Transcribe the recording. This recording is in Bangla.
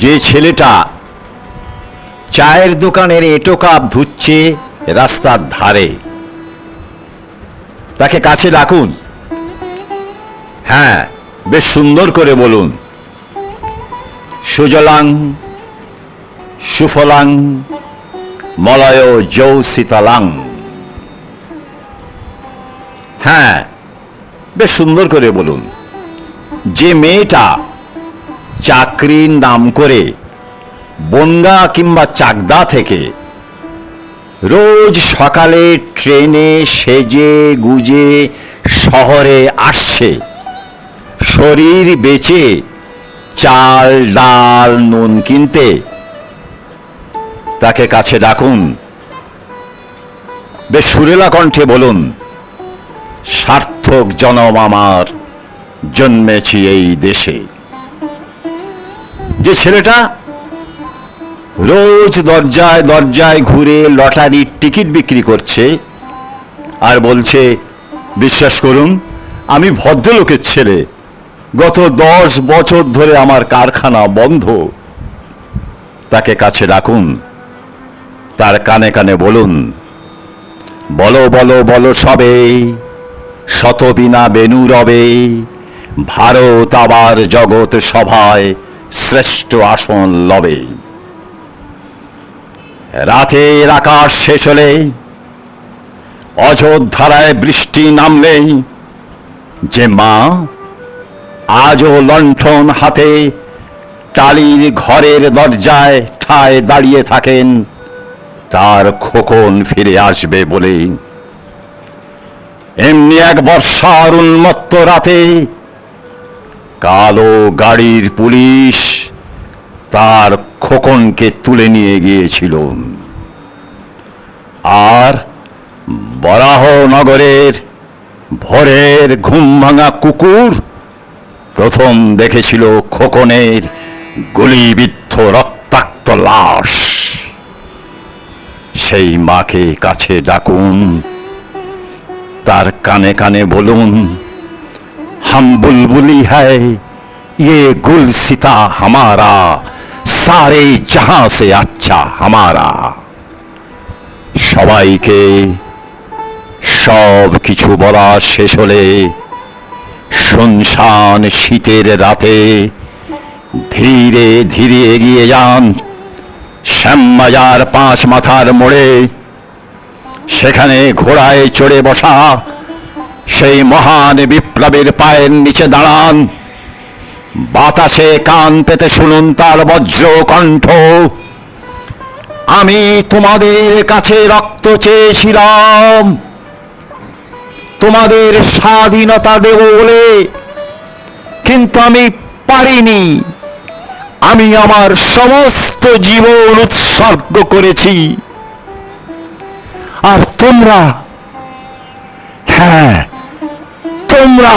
যে ছেলেটা চায়ের দোকানের এটো কাপ ধুচ্ছে রাস্তার ধারে, তাকে কাছে ডাকুন। হ্যাঁ বেশ সুন্দর করে বলুন। সুজলাং, সুফলাং, মলয় যৌ শীতলাং হ্যাঁ বেশ সুন্দর করে বলুন। যে মেয়েটা চাকরির নাম করে, বনগা কিংবা চাকদা থেকে রোজ সকালে ট্রেনে সেজে গুজে শহরে আসছে। শরীর বেচে চাল, ডাল, নুন কিনতে। তাকে কাছে ডাকুন। বেশ সুরেলা কণ্ঠে বলুন, সার্থক জনম আমার, জন্মেছি এই দেশে। যে ছেলেটা রোজ দরজায় দরজায় ঘুরে লটারির টিকিট বিক্রি করছে আর বলছে, বিশ্বাস করুন, আমি ভদ্রলোকের ছেলে। গত দশ বছর ধরে আমার কারখানা বন্ধ। তাকে কাছে ডাকুন তার কানে কানে বলুন, বলো বলো বলো সবে, শতবিনা বেনু রবে ভারত আবার জগৎ সভায় শ্রেষ্ঠ আসন লবে। রাতের আকাশ শেষ হলে, অযোধ্যারায় বৃষ্টি নামলেই যে মা আজও লণ্ঠন হাতে টালির ঘরের দরজায় ঠায় দাঁড়িয়ে থাকেন, তার খোকন ফিরে আসবে বলে। এমনি এক বর্ষার উন্মত্ত রাতে কালো গাড়ির পুলিশ তার খোকনকে তুলে নিয়ে গিয়েছিল। আর বরাহনগরের ভোরের ঘুম ভাঙা কুকুর প্রথম দেখেছিল খোকনের গুলিবিদ্ধ রক্তাক্ত লাশ। সেই মাকে কাছে ডাকুন, তার কানে কানে বলুন हम बुलबुली है ये गुल सिता हमारा सारे जहां से अच्छा हमारा সবাইকে সব কিছু বলা শেষ হলে শুনশান শীতের রাতে ধীরে ধীরে এগিয়ে যান শ্যামবাজার পাঁচ মাথার মোড়ে সেখানে ঘোড়ায় চড়ে বসা সেই মহান বিপ্লবের পায়ের নিচে দাঁড়ান। বাতাসে কান পেতে শুনুন তার বজ্র কণ্ঠ আমি তোমাদের কাছে রক্ত চেয়েছিলাম। তোমাদের স্বাধীনতা দেব বলে। কিন্তু আমি পারিনি। আমি আমার সমস্ত জীবন উৎসর্গ করেছি। আর তোমরা হ্যাঁ তোমরা